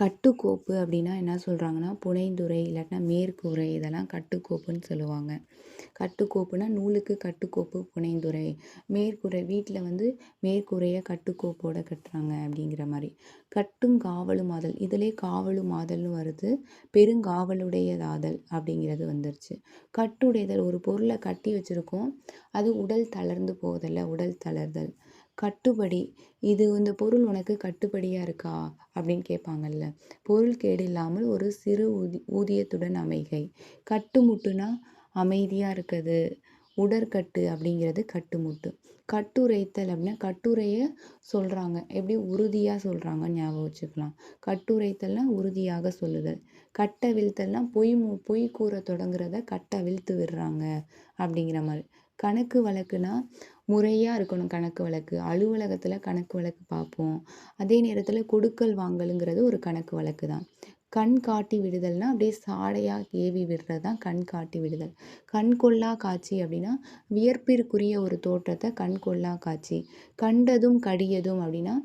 கட்டுக்கோப்பு அப்படின்னா என்ன சொல்கிறாங்கன்னா புனைந்துரை இல்லாட்டினா மேற்கூரை இதெல்லாம் கட்டுக்கோப்புன்னு சொல்லுவாங்க. கட்டுக்கோப்புனா நூலுக்கு கட்டுக்கோப்பு புனைந்துரை மேற்கூரை வீட்டில் வந்து மேற்கூரையை கட்டுக்கோப்போட கட்டுறாங்க அப்படிங்கிற மாதிரி. கட்டும் காவலுமாதல் இதிலே காவலும் வருது. பெருங்காவலுடையதாதல் அப்படிங்கிறது வந்துருச்சு. கட்டுடைதல் ஒரு பொருளை கட்டி வச்சுருக்கோம். அது உடல் தளர்ந்து போதல்ல உடல் தளர்தல். கட்டுப்படி. இது இந்த பொருள் உனக்கு கட்டுப்படியாக இருக்கா? அப்படின்னு கேட்பாங்கல்ல. பொருள் கேடு இல்லாமல் ஒரு சிறு ஊதி ஊதியத்துடன் அமைகை. கட்டுமுட்டுனா அமைதியாக இருக்குது. உடற்கட்டு அப்படிங்கிறது கட்டுமுட்டு. கட்டுரைத்தல் அப்படின்னா கட்டுரையை சொல்கிறாங்க எப்படி? உறுதியாக சொல்கிறாங்கன்னு ஞாபகம் வச்சுக்கலாம். கட்டுரைத்தல்னா உறுதியாக சொல்லுதல். கட்டவிழ்த்தல்னா பொய் மு பொய் கூற தொடங்குறத கட்டவிழ்த்து விடுறாங்க அப்படிங்கிற மாதிரி. கணக்கு வழக்குனா முறையாக இருக்கணும் கணக்கு வழக்கு. அலுவலகத்தில் கணக்கு வழக்கு பார்ப்போம். அதே நேரத்தில் கொடுக்கல் வாங்கலுங்கிறது ஒரு கணக்கு வழக்கு தான். கண் காட்டி விடுதல்னா அப்படியே சாடையாக ஏவி விடுறது தான் கண் காட்டி விடுதல். கண் கொள்ளா காட்சி அப்படின்னா வியர்ப்பிற்குரிய ஒரு தோற்றத்தை கண் கொள்ளா காட்சி. கண்டதும் கடியதும் அப்படின்னா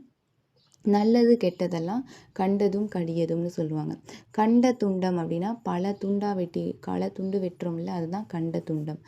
நல்லது கெட்டதெல்லாம் கண்டதும் கடியதும்னு சொல்லுவாங்க. கண்ட துண்டம் அப்படின்னா பல துண்டா வெட்டி பல துண்டு வெட்டுறோம்ல அதுதான் கண்ட துண்டம்.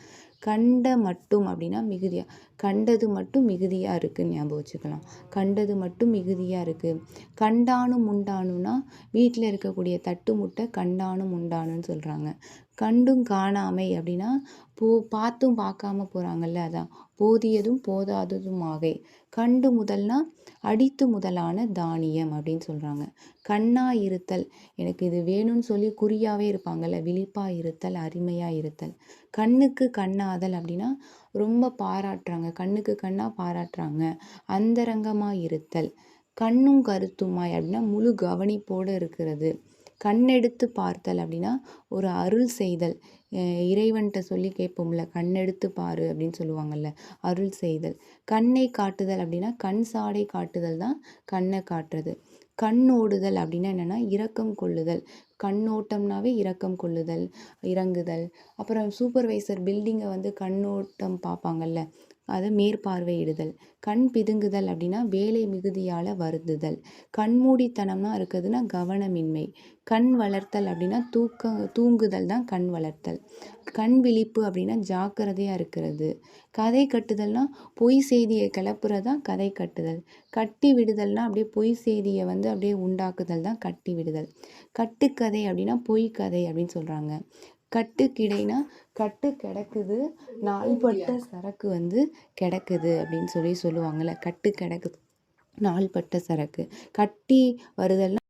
கண்ட மட்டும் அப்படின்னா மிகுதியாக கண்டது மட்டும் மிகுதியாக இருக்குதுன்னு ஞாபகம் வச்சுக்கலாம். கண்டது மட்டும் மிகுதியாக இருக்குது கண்டானும் உண்டானும்னா வீட்டில் இருக்கக்கூடிய தட்டு முட்டை கண்டானும் உண்டானுன்னு சொல்கிறாங்க கண்டும் காணாமை அப்படின்னா போ பார்த்தும் பார்க்காம போகிறாங்கல்ல அதான். போதியதும் போதாததும் ஆகை கண்டு முதல்னா அடித்து முதலான தானியம் அப்படின்னு சொல்கிறாங்க கண்ணா இருத்தல். எனக்கு இது வேணும்னு சொல்லி குறியாகவே இருப்பாங்கல்ல. விழிப்பாக இருத்தல் அருமையாக இருத்தல். கண்ணுக்கு கண்ணாதல் அப்படின்னா ரொம்ப பாராட்டுறாங்க. கண்ணுக்கு கண்ணாக பாராட்டுறாங்க. அந்தரங்கமாக இருத்தல். கண்ணும் கருத்துமாய் அப்படின்னா முழு கவனிப்போடு இருக்கிறது. கண்ணெடுத்து பார்த்தல் அப்படின்னா ஒரு அருள் செய்தல். இறைவன்கிட்ட சொல்லி கேட்போம்ல கண்ணெடுத்து பாரு அப்படின்னு சொல்லுவாங்கல்ல அருள் செய்தல். கண்ணை காட்டுதல் அப்படின்னா கண் சாடை காட்டுதல் தான் கண்ணை காட்டுறது. கண்ணோடுதல் அப்படின்னா என்னென்னா இரக்கம் கொள்ளுதல். கண்ணோட்டம்னாவே இரக்கம் கொள்ளுதல் இறங்குதல். அப்புறம் சூப்பர்வைசர் பில்டிங்கை வந்து கண்ணோட்டம் பார்ப்பாங்கல்ல அதை மேற்பார்வையிடுதல். கண் பிதுங்குதல் அப்படின்னா வேலை மிகுதியால் வருந்துதல். கண்மூடித்தனம்னா இருக்குதுன்னா கவனமின்மை. கண் வளர்த்தல் அப்படின்னா தூக்க தூங்குதல் தான் கண் வளர்த்தல். கண் விழிப்பு அப்படின்னா ஜாக்கிரதையாக இருக்கிறது. கதை கட்டுதல்னா பொய் செய்தியை கிளப்புறது தான் கதை கட்டுதல். கட்டி விடுதல்னா அப்படியே பொய் செய்தியை வந்து அப்படியே உண்டாக்குதல் தான் கட்டி விடுதல். கட்டுக்கதை அப்படின்னா பொய் கதை அப்படின்னு சொல்கிறாங்க கட்டு கிடைனா கட்டு கிடக்குது. நாள்பட்ட சரக்கு வந்து கிடக்குது அப்படின்னு சொல்லி சொல்லுவாங்கள்ல கட்டு கிடக்குது. நாள்பட்ட சரக்கு. கட்டி வருதல்னா